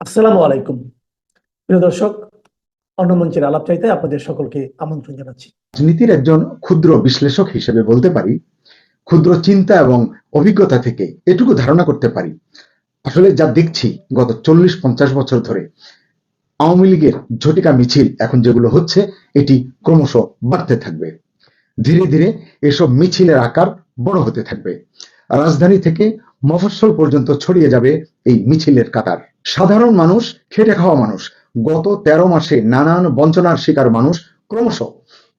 আসসালামু আলাইকুম। প্রিয় দর্শক, অন্য মঞ্চের আলাপ চাইতে আপনাদের সকলকে আমন্ত্রণ জানাচ্ছি। রাজনীতির একজন ক্ষুদ্র বিশ্লেষক হিসেবে বলতে পারি, ক্ষুদ্র চিন্তা এবং অভিজ্ঞতা থেকে এটুকু ধারণা করতে পারি, আসলে যা দেখছি গত চল্লিশ পঞ্চাশ বছর ধরে, আওয়ামী লীগের ঝটিকা মিছিল এখন যেগুলো হচ্ছে, এটি ক্রমশ বাড়তে থাকবে। ধীরে ধীরে এসব মিছিলের আকার বড় হতে থাকবে। রাজধানী থেকে মফস্বল পর্যন্ত ছড়িয়ে যাবে এই মিছিলের কাতার। সাধারণ মানুষ, খেটে খাওয়া মানুষ, গত তেরো মাসে নানান বঞ্চনার শিকার মানুষ ক্রমশ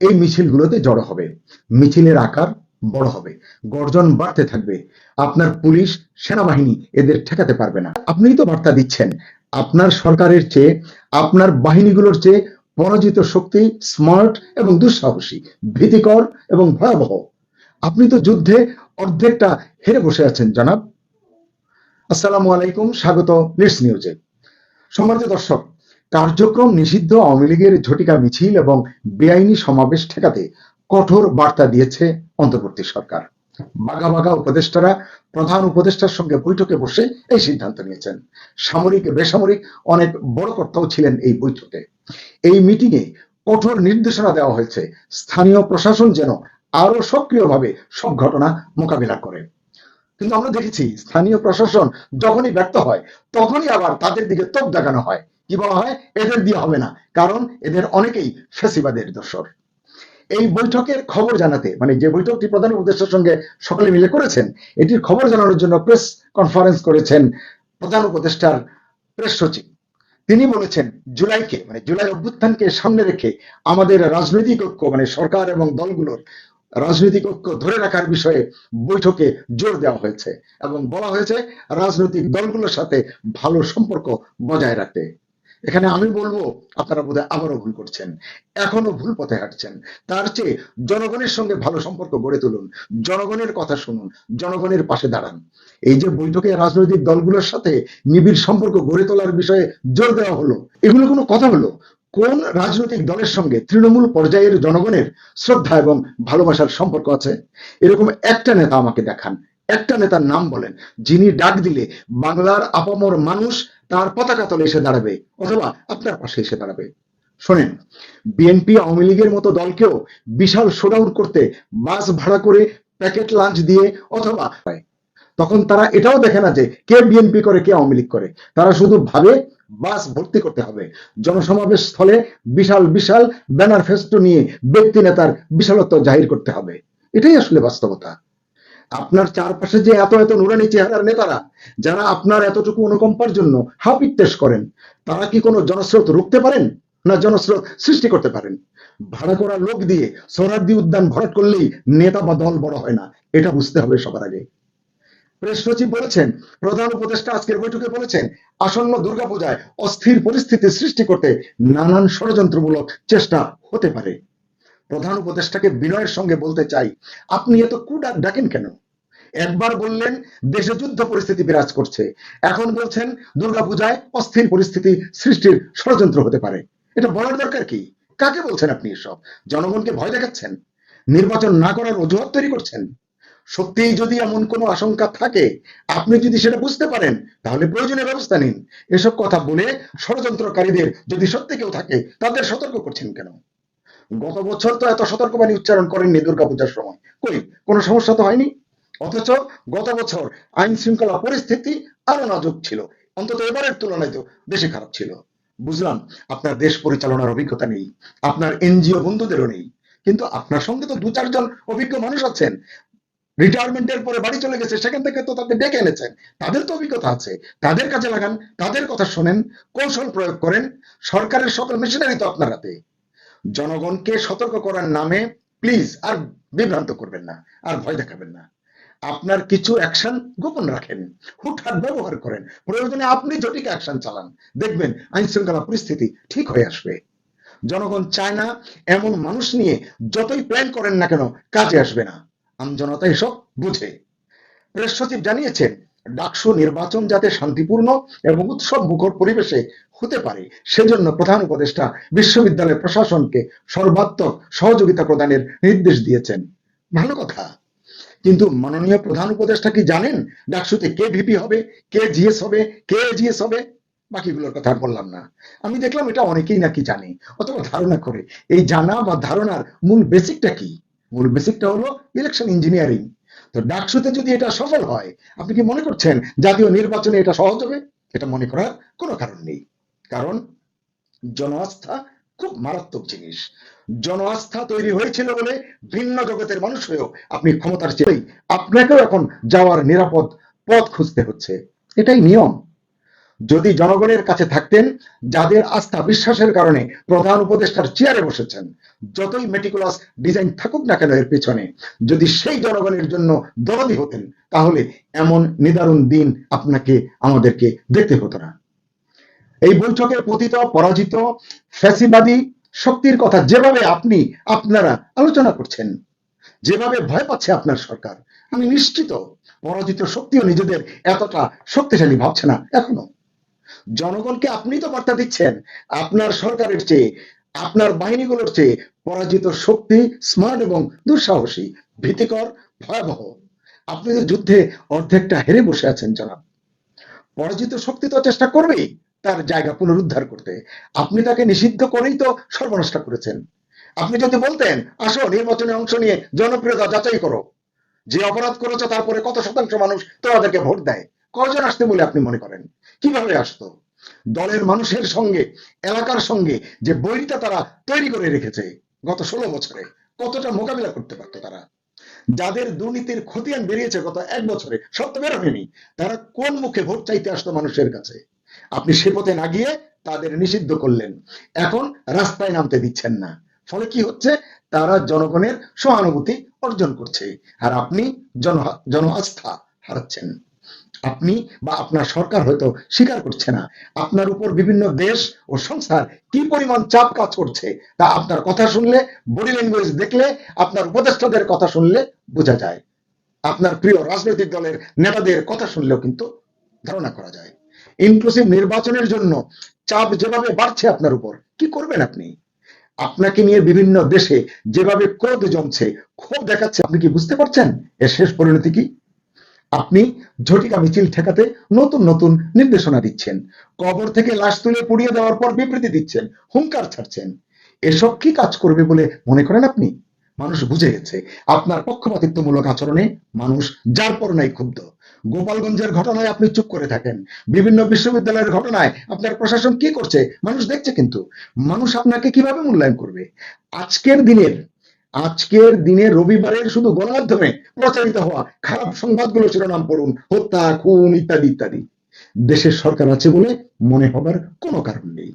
এই মিছিলগুলোতে জড়ো হবে। মিছিলের আকার বড় হবে, গর্জন বাড়তে থাকবে, আপনার পুলিশ, সেনাবাহিনী এদের ঠেকাতে পারবে না। আপনিই তো বার্তা দিচ্ছেন, আপনার সরকারের চেয়ে, আপনার বাহিনীগুলোর চেয়ে পরাজিত শক্তি স্মার্ট এবং দুঃসাহসী, ভীতিকর এবং ভয়াবহ। আপনি তো যুদ্ধে অর্ধেকটা হেরে বসে আছেন, জনাব। আসসালামু আলাইকুম, স্বাগত লিডস নিউজে সম্মানিত দর্শক, কার্যক্রম নিষিদ্ধ আওয়ামী লীগের ঝটিকা মিছিল এবং বেআইনি সমাবেশ ঠেকাতে কঠোর বার্তা দিয়েছে অন্তর্বর্তী সরকার। বাঘা বাঘা উপদেষ্টারা, প্রধান উপদেষ্টার সঙ্গে বৈঠকে বসে এই সিদ্ধান্ত নিয়েছেন। সামরিক, বেসামরিক অনেক বড় কর্তাও ছিলেন এই বৈঠকে। এই মিটিংয়ে কঠোর নির্দেশনা দেওয়া হয়েছে। স্থানীয় প্রশাসন যেন আরও সক্রিয়ভাবে সব ঘটনা মোকাবিলা করে। কিন্তু আমরা দেখেছি স্থানীয় প্রশাসন যখনই ব্যর্থ হয়, তখনই আবার তাদের দিকে তোপ দেখানো হয়। কি বলা হয়? এদের দিয়ে হবে না। কারণ এদের অনেকেই ফেসিবাদের দোসর এই বৈঠকের খবর জানাতে মানে যে বৈঠকটি প্রধান উপদেষ্টার সঙ্গে সকলে মিলে করেছেন, এটির খবর জানানোর জন্য প্রেস কনফারেন্স করেছেন প্রধান উপদেষ্টার প্রেস সচিব। তিনি বলেছেন, জুলাইকে মানে জুলাই অভ্যুত্থানকে সামনে রেখে আমাদের রাজনৈতিক ঐক্য মানে সরকার এবং দলগুলোর রাজনৈতিক ঐক্য ধরে রাখার বিষয়ে বৈঠকে জোর দেওয়া হয়েছে এবং বলা হয়েছে রাজনৈতিক দলগুলোর সাথে ভালো সম্পর্ক বজায় রাখতে। এখানে আমি বলব, আপনারা বোধহয় আবারও ভুল করছেন। এখনও ভুল পথে হাঁটছেন। তার চেয়ে জনগণের সঙ্গে ভালো সম্পর্ক গড়ে তুলুন, জনগণের কথা শুনুন, জনগণের পাশে দাঁড়ান। এই যে বৈঠকে রাজনৈতিক দলগুলোর সাথে নিবিড় সম্পর্ক গড়ে তোলার বিষয়ে জোর দেওয়া হলো, এগুলো কোনো কথা হলো? কোন রাজনৈতিক দলের সঙ্গে তৃণমূল পর্যায়ের জনগণের শ্রদ্ধা এবং ভালোবাসার সম্পর্ক আছে? এরকম একটা নেতা আমাকে দেখান। একটা নেতার নাম বলেন, যিনি ডাক দিলে বাংলার আপামর মানুষ তার পতাকা তলে এসে দাঁড়াবে, অথবা আপনার পাশে এসে দাঁড়াবে। শোনেন, বিএনপি আওয়ামী লীগের মতো দলকেও বিশাল শোডাউন করতে বাস ভাড়া করে প্যাকেট লাঞ্চ দিয়ে অথবা তখন তারা এটাও দেখে না যে কে বিএনপি করে, কে আওয়ামী লীগ করে। তারা শুধু ভাবে বাস ভর্তি করতে হবে। জনসমাবেশ স্থলে বিশাল বিশাল ব্যানার ফেস্টো নিয়ে ব্যক্তি নেতার বিশালত্ব জাহির করতে হবে। এটাই আসলে বাস্তবতা। আপনার চারপাশে যে এত এত নুরানি চেহারার নেতারা, যারা আপনার এতটুকু অনুকম্পার জন্য হাপিত্তেশ করেন, তারা কি কোনো জনস্রোত রুখতে পারেন? না জনস্রোত সৃষ্টি করতে পারেন? ভাড়া করা লোক দিয়ে সোহরার্দি উদ্যান ভরাট করলেই নেতা বা দল বড় হয় না, এটা বুঝতে হবে সবার আগে। প্রেস সচিব বলেছেন, প্রধান উপদেষ্টা আজকের বৈঠকে বলেছেন, আসন্ন দুর্গাপূজায় অস্থির পরিস্থিতি সৃষ্টি করতে নানান ষড়যন্ত্রমূলক চেষ্টা হতে পারে। প্রধান উপদেষ্টাকে বিনয়ের সঙ্গে বলতে চাই, আপনি এত কুডাক ডাকেন কেন? একবার বললেন, দেশে যুদ্ধ পরিস্থিতি বিরাজ করছে। এখন বলছেন, দুর্গাপূজায় অস্থির পরিস্থিতি সৃষ্টির ষড়যন্ত্র হতে পারে। এটা বলার দরকার কি? কাকে বলছেন আপনি এসব? জনগণকে ভয় দেখাচ্ছেন? নির্বাচন না করার অজুহাত তৈরি করছেন? সত্যিই যদি এমন কোনো আশঙ্কা থাকে, আপনি যদি সেটা বুঝতে পারেন, তাহলে প্রয়োজনীয় ব্যবস্থা নিন। এসব কথা বলে ষড়যন্ত্রকারীদের যদি সত্যি কেউ থাকে, তাদের সতর্ক করছেন কেন? গত বছর তো এত সতর্কবাণী উচ্চারণ করেননি দুর্গাপূজার সময়। কই, কোনো সমস্যা তো হয়নি? অথচ গত বছর আইন শৃঙ্খলা পরিস্থিতি আরও নাজুক ছিল। অন্তত এবারের তুলনায় তো বেশি খারাপ ছিল। বুঝলাম, আপনার দেশ পরিচালনার অভিজ্ঞতা নেই, আপনার এনজিও বন্ধুদেরও নেই, কিন্তু আপনার সঙ্গে তো দু চারজন অভিজ্ঞ মানুষ আছেন। রিটায়ারমেন্টের পরে বাড়ি চলে গেছে, সেখান থেকে তো তাদের ডেকে এনেছেন। তাদের তো অভিজ্ঞতা আছে। তাদের কাজে লাগান, তাদের কথা শোনেন, কৌশল প্রয়োগ করেন। সরকারের সকল মেশিনারি তো আপনার হাতে। জনগণকে সতর্ক করার নামে প্লিজ আর বিভ্রান্ত করবেন না, আর ভয় দেখাবেন না। আপনার কিছু অ্যাকশন গোপন রাখেন, হুটহাট ব্যবহার করেন। প্রয়োজনে আপনি জটিক অ্যাকশন চালান। দেখবেন আইন শৃঙ্খলা পরিস্থিতি ঠিক হয়ে আসবে। জনগণ চায় না এমন মানুষ নিয়ে যতই প্ল্যান করেন না কেন, কাজে আসবে না। আমজনতা এসব বুঝে। প্রেস সচিব জানিয়েছেন, ডাকসু নির্বাচন যাতে শান্তিপূর্ণ এবং উৎসব মুখর পরিবেশে হতে পারে, সেজন্য প্রধান উপদেষ্টা বিশ্ববিদ্যালয় প্রশাসনকে সর্বাত্মক সহযোগিতা প্রদানের নির্দেশ দিয়েছেন। ভালো কথা। কিন্তু মাননীয় প্রধান উপদেষ্টা কি জানেন ডাকসুতে কে ভিপি হবে, কে জিএস হবে, কে জিএস হবে? বাকিগুলোর কথা আর বললাম না। আমি দেখলাম এটা অনেকেই নাকি জানে। অথবা ধারণা করে। এই জানা বা ধারণার মূল বেসিকটা কি? মূল বেসিকটা হলো ইলেকশন ইঞ্জিনিয়ারিং তো ডাকসুতে যদি এটা সফল হয়, আপনি কি মনে করছেন জাতীয় নির্বাচনে এটা সহজ হবে? এটা মনে করার কোনো কারণ নেই। কারণ জনআস্থা খুব মারাত্মক জিনিস। জনআস্থা তৈরি হয়েছিল বলে ভিন্ন জগতের মানুষ হয়েও আপনি ক্ষমতার চেয়েই আপনাকেও এখন যাওয়ার নিরাপদ পথ খুঁজতে হচ্ছে। এটাই নিয়ম। যদি জনগণের কাছে থাকতেন, যাদের আস্থা বিশ্বাসের কারণে প্রধান উপদেষ্টার চেয়ারে বসেছেন, যতই মেটিকুলাস ডিজাইন থাকুক না কেন এর পেছনে, যদি সেই জনগণের জন্য দরদি হতেন, তাহলে এমন নিদারুণ দিন আপনাকে, আমাদেরকে দেখতে হতো না। এই বৈঠকে পতিত, পরাজিত, ফ্যাসিবাদী শক্তির কথা যেভাবে আপনি, আপনারা আলোচনা করছেন, যেভাবে ভয় পাচ্ছে আপনার সরকার, আমি নিশ্চিত পরাজিত শক্তিও নিজেদের এতটা শক্তিশালী ভাবছে না এখনও। জনগণকে আপনি তো বার্তা দিচ্ছেন। আপনার সরকারের চেয়ে, আপনার বাহিনীগুলোর চেয়ে পরাজিত শক্তি স্মার্ট এবং দুঃসাহসী, ভীতিকর, ভয়াবহ। আপনি তো যুদ্ধে অর্ধেকটা হেরে বসে আছেন, জনাব। পরাজিত শক্তি তো চেষ্টা করবেই, তার জায়গা পুনরুদ্ধার করতে। আপনি তাকে নিষিদ্ধ করেই তো সর্বনষ্ট করেছেন। আপনি যদি বলতেন, আসো, নির্বাচনে অংশ নিয়ে জনপ্রিয়তা যাচাই করো। যে অপরাধ করেছে তারপরে কত শতাংশ মানুষ তোমাদেরকে ভোট দেয়? কজন আসতে বলে আপনি মনে করেন? কীভাবে আসতো? দলের মানুষের সঙ্গে, এলাকার সঙ্গে যে বৈরিতা তারা তৈরি করে রেখেছে গত ষোলো বছরে, কতটা মোকাবিলা করতে পারতো তারা? যাদের দুর্নীতির খতিয়ান বেরিয়েছে গত এক বছরে, সব তো বের হয়নি। তারা কোন মুখে ভোট চাইতে আসতো মানুষের কাছে? আপনি সে পথে না গিয়ে তাদের নিষিদ্ধ করলেন। এখন রাস্তায় নামতে দিচ্ছেন না। ফলে কি হচ্ছে? তারা জনগণের সহানুভূতি অর্জন করছে। আর আপনি জন জন আস্থা হারাচ্ছেন। আপনি বা আপনার সরকার হয়তো স্বীকার করছে না। আপনার উপর বিভিন্ন দেশ ও সংস্থার কি পরিমাণ চাপ কাজ করছে তা আপনার কথা শুনলে বডি ল্যাঙ্গুয়েজ দেখলে, আপনার উপদেষ্টাদের কথা শুনলে বোঝা যায়। আপনার প্রিয় রাজনৈতিক দলের নেতাদের কথা শুনলেও কিন্তু ধারণা করা যায়। ইনক্লুসিভ নির্বাচনের জন্য চাপ যেভাবে বাড়ছে আপনার উপর, কি করবেন আপনি? আপনাকে নিয়ে বিভিন্ন দেশে যেভাবে ক্রোধ জমছে, ক্ষোভ দেখাচ্ছে, আপনি কি বুঝতে পারছেন? এর শেষ পরিণতি কি? আপনি ঝটিকা মিছিল ঠেকাতে নতুন নতুন নির্দেশনা দিচ্ছেন। কবর থেকে লাশ তুলে পুড়িয়ে দেওয়ার পর বিবৃতি দিচ্ছেন, হুঙ্কার ছাড়ছেন। এসব কি কাজ করবে বলে মনে করেন আপনি? মানুষ বুঝে গেছে, আপনার পক্ষপাতিত্বমূলক আচরণে মানুষ যার পর নাই ক্ষুব্ধ। গোপালগঞ্জের ঘটনায় আপনি চুপ করে থাকেন। বিভিন্ন বিশ্ববিদ্যালয়ের ঘটনায় আপনার প্রশাসন কি করছে, মানুষ দেখছে কিন্তু। মানুষ আপনাকে কীভাবে মূল্যায়ন করবে? আজকের দিনের আজকের দিনে রবিবারের শুধু গণমাধ্যমে প্রচারিত হওয়া খারাপ সংবাদগুলো শিরোনাম পড়ুন, হত্যা, খুন ইত্যাদি ইত্যাদি। দেশের সরকার আছে বলে মনে হবার কোনো কারণ নেই।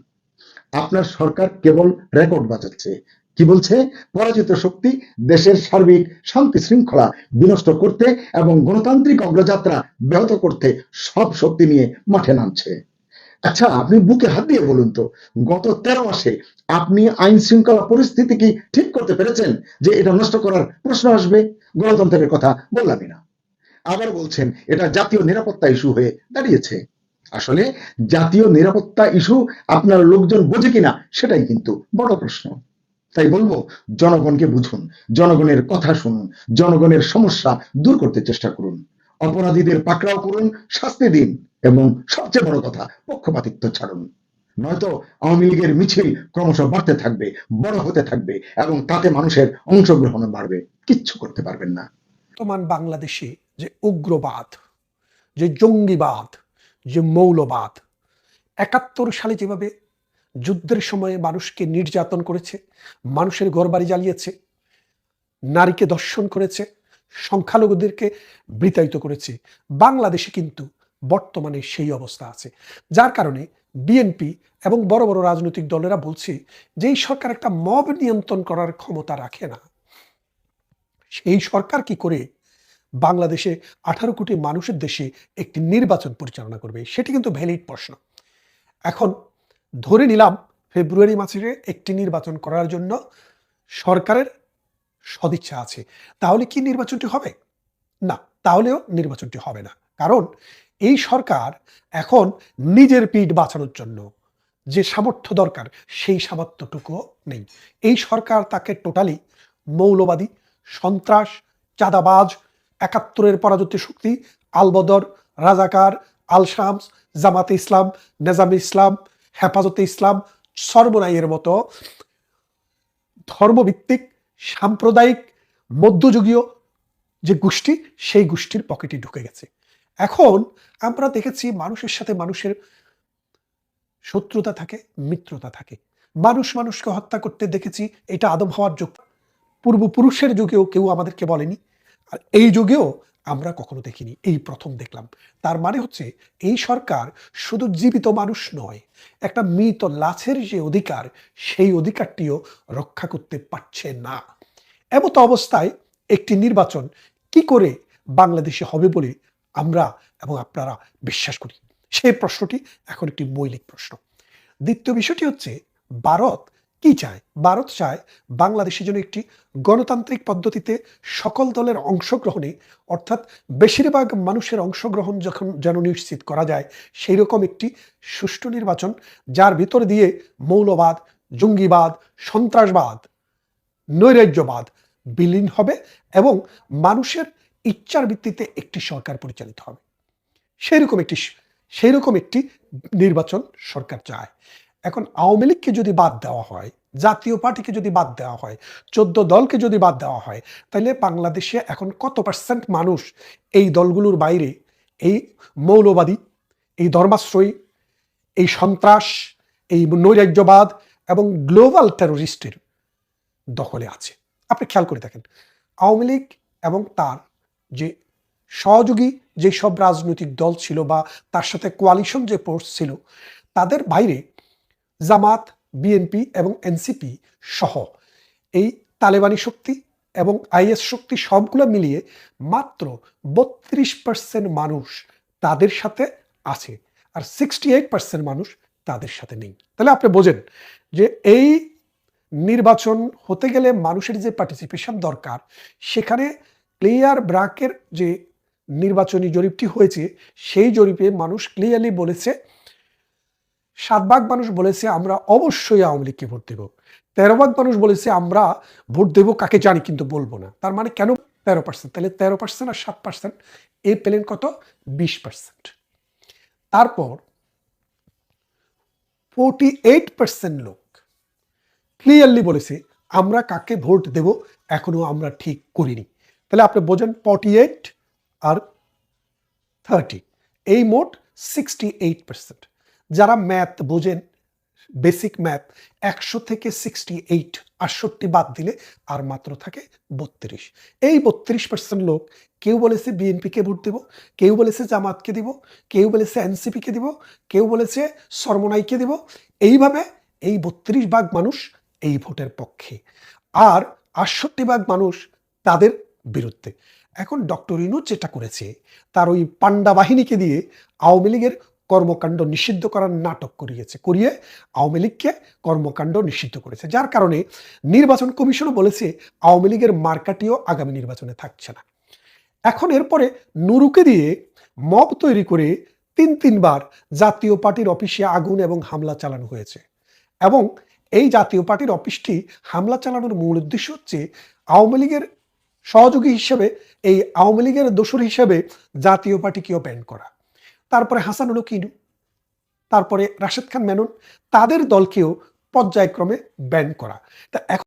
আপনার সরকার কেবল রেকর্ড বাজাচ্ছে। কি বলছে? পরাজিত শক্তি দেশের সার্বিক শান্তি শৃঙ্খলা বিনষ্ট করতে এবং গণতান্ত্রিক অগ্রযাত্রা ব্যাহত করতে সব শক্তি নিয়ে মাঠে নামছে। আচ্ছা আপনি বুকে হাত দিয়ে বলুন তো, গত তেরো মাসে আপনি আইন শৃঙ্খলা পরিস্থিতি কি ঠিক করতে পেরেছেন যে এটা নষ্ট করার প্রশ্ন আসবে? গণতন্ত্রের কথা বললামই না। আবার বলছেন, এটা জাতীয় নিরাপত্তা ইস্যু হয়ে দাঁড়িয়েছে। আসলে জাতীয় নিরাপত্তা ইস্যু আপনার লোকজন বোঝে কিনা সেটাই কিন্তু বড় প্রশ্ন। তাই বলব, জনগণকে বুঝুন, জনগণের কথা শুনুন, জনগণের সমস্যা দূর করতে চেষ্টা করুন। অপরাধীদের পাকড়াও করুন, শাস্তি দিন। এবং সবচেয়ে বড় কথা, পক্ষপাতিত্ব ছাড়ুন। নয়তো আওয়ামী লীগের মিছিল ক্রমশ বাড়তে থাকবে, বড় হতে থাকবে, এবং তাতে মানুষের অংশগ্রহণ বাড়বে। কিচ্ছু করতে পারবেন না। বর্তমান বাংলাদেশে যে উগ্রবাদ, যে জঙ্গিবাদ, যে মৌলবাদ, একাত্তর সালে যেভাবে যুদ্ধের সময়ে মানুষকে নির্যাতন করেছে, মানুষের ঘরবাড়ি জ্বালিয়েছে, নারীকে দর্শন করেছে, সংখ্যালঘুদেরকে বৃতায়িত করেছে, বাংলাদেশে কিন্তু বর্তমানে সেই অবস্থা আছে। যার কারণে বিএনপি এবং বড় বড় রাজনৈতিক দলেরা বলছে যে এই সরকার একটা মব নিয়ন্ত্রণ করার ক্ষমতা রাখে না। সেই সরকার কি করে বাংলাদেশে আঠারো কোটি মানুষের দেশে একটি নির্বাচন পরিচালনা করবে, সেটি কিন্তু ভ্যালিড প্রশ্ন। এখন ধরে নিলাম ফেব্রুয়ারি মাসে একটি নির্বাচন করার জন্য সরকারের সদিচ্ছা আছে। তাহলে কি নির্বাচনটি হবে? না, তাহলেও নির্বাচনটি হবে না। কারণ এই সরকার এখন নিজের পিঠ বাঁচানোর জন্য যে সামর্থ্য দরকার, সেই সামর্থ্যটুকুও নেই। এই সরকার তাকে টোটালি মৌলবাদী, সন্ত্রাস, চাঁদাবাজ, একাত্তরের পরাজত্য শক্তি, আলবদর, রাজাকার আল শামস জামাতে ইসলাম, নেজামে ইসলাম, হেফাজতে ইসলাম, সর্বনাইয়ের মতো ধর্মভিত্তিক, সাম্প্রদায়িক, মধ্যযুগীয় যে গোষ্ঠী, সেই গোষ্ঠীর পকেটে ঢুকে গেছে। এখন আমরা দেখেছি মানুষের সাথে মানুষের শত্রুতা থাকে, মিত্রতা থাকে। মানুষ মানুষকে হত্যা করতে দেখেছি, এটা আদম হওয়ার যোগ। পূর্বপুরুষের যুগেও কেউ আমাদেরকে বলেনি। আর এই যুগেও আমরা কখনো দেখিনি, এই প্রথম দেখলাম। তার মানে হচ্ছে, এই সরকার শুধু জীবিত মানুষ নয়, একটা মৃত লাশের যে অধিকার, সেই অধিকারটিও রক্ষা করতে পারছে না। এমতো অবস্থায় একটি নির্বাচন কি করে বাংলাদেশে হবে বলে আমরা এবং আপনারা বিশ্বাস করি। সেই প্রশ্নটি এখন একটি মৌলিক প্রশ্ন। দ্বিতীয় বিষয়টি হচ্ছে, ভারত কি চায়? ভারত চায় বাংলাদেশের জন্য একটি গণতান্ত্রিক পদ্ধতিতে সকল দলের অংশগ্রহণে, অর্থাৎ বেশিরভাগ মানুষের অংশগ্রহণ যখন যেন নিশ্চিত করা যায় সেই রকম একটি সুষ্ঠু নির্বাচন যার ভিতর দিয়ে মৌলবাদ, জঙ্গিবাদ, সন্ত্রাসবাদ, নৈরাজ্যবাদ বিলীন হবে এবং মানুষের ইচ্ছার ভিত্তিতে একটি সরকার পরিচালিত হবে। সেইরকম একটি সেইরকম একটি নির্বাচন সরকার চায়। এখন আওয়ামী লীগকে যদি বাদ দেওয়া হয়, জাতীয় পার্টিকে যদি বাদ দেওয়া হয়, চোদ্দ দলকে যদি বাদ দেওয়া হয়, তাহলে বাংলাদেশে এখন কত পার্সেন্ট মানুষ এই দলগুলোর বাইরে, এই মৌলবাদী, এই ধর্মাশ্রয়ী, এই সন্ত্রাস, এই নৈরাজ্যবাদ এবং গ্লোবাল টেরোরিস্টের দখলে আছে? আপনি খেয়াল করে দেখেন, আওয়ামী লীগ এবং তার যে সহযোগী যেসব রাজনৈতিক দল ছিল বা তার সাথে কোয়ালিশন যে ফোর্স ছিল, তাদের বাইরে জামাত বিএনপি এবং এনসিপি সহ এই তালেবানি শক্তি এবং আইএস শক্তি সবগুলো মিলিয়ে মাত্র বত্রিশ পার্সেন্ট মানুষ তাদের সাথে আছে আর সিক্সটি এইট পার্সেন্ট মানুষ তাদের সাথে নেই। তাহলে আপনি বোঝেন যে এই নির্বাচন হতে গেলে মানুষের যে পার্টিসিপেশন দরকার, সেখানে ক্লিয়ার ব্রাকের যে নির্বাচনী জরিপটি হয়েছে, সেই জরিপে মানুষ ক্লিয়ারলি বলেছে, সাত ভাগ মানুষ বলেছে আমরা অবশ্যই আওয়ামী লীগকে ভোট দেব। তেরো ভাগ মানুষ বলেছে আমরা ভোট দেব কাকে জানি কিন্তু বলব না। তার মানে কেন তেরো পার্সেন্ট তাহলে তেরো পার্সেন্ট আর সাত পার্সেন্ট এই পেলেন কত? বিশ পার্সেন্ট তারপর ফোরটি এইট পার্সেন্ট লোক ক্লিয়ারলি বলেছে, আমরা কাকে ভোট দেব? এখনও আমরা ঠিক করিনি। তাহলে আপনি বোঝেন ফর্টি এইট আর থার্টি এই মোট সিক্সটি এইট পার্সেন্ট যারা ম্যাথ বোঝেন বেসিক ম্যাথ একশো থেকে সিক্সটি এইট আটষট্টি বাদ দিলে আর মাত্র থাকে বত্রিশ। এই বত্রিশ পার্সেন্ট লোক কেউ বলেছে বিএনপিকে ভোট দেব, কেউ বলেছে জামাতকে দিব, কেউ বলেছে এনসিপিকে দিব, কেউ বলেছে সরমনাইকে দিব। এইভাবে এই বত্রিশ ভাগ মানুষ এই ভোটের পক্ষে। আর আটষট্টি ভাগ মানুষ তাদের বিরুদ্ধে। এখন ডক্টর ইনুজ যেটা করেছে, তার ওই পান্ডা বাহিনীকে দিয়ে আওয়ামী লীগের কর্মকাণ্ড নিষিদ্ধ করার নাটক করিয়েছে, করিয়ে আওয়ামী লীগকে কর্মকাণ্ড নিষিদ্ধ করেছে। যার কারণে নির্বাচন কমিশনও বলেছে আওয়ামী লীগের মার্কাটিও আগামী নির্বাচনে থাকছে না। এখন এরপরে নুরুকে দিয়ে মব তৈরি করে তিন তিনবার জাতীয় পার্টির অফিসে আগুন এবং হামলা চালানো হয়েছে। এবং এই জাতীয় পার্টির অফিসটি হামলা চালানোর মূল উদ্দেশ্য হচ্ছে আওয়ামী লীগের সহযোগী হিসেবে এই আওয়ামী লীগের দোসর হিসেবে জাতীয় পার্টিকেও ব্যান করা। তারপরে হাসানুল কিনু তারপরে রাশেদ খান মেনন, তাদের দলকেও পর্যায়ক্রমে ব্যান করা। তা এখন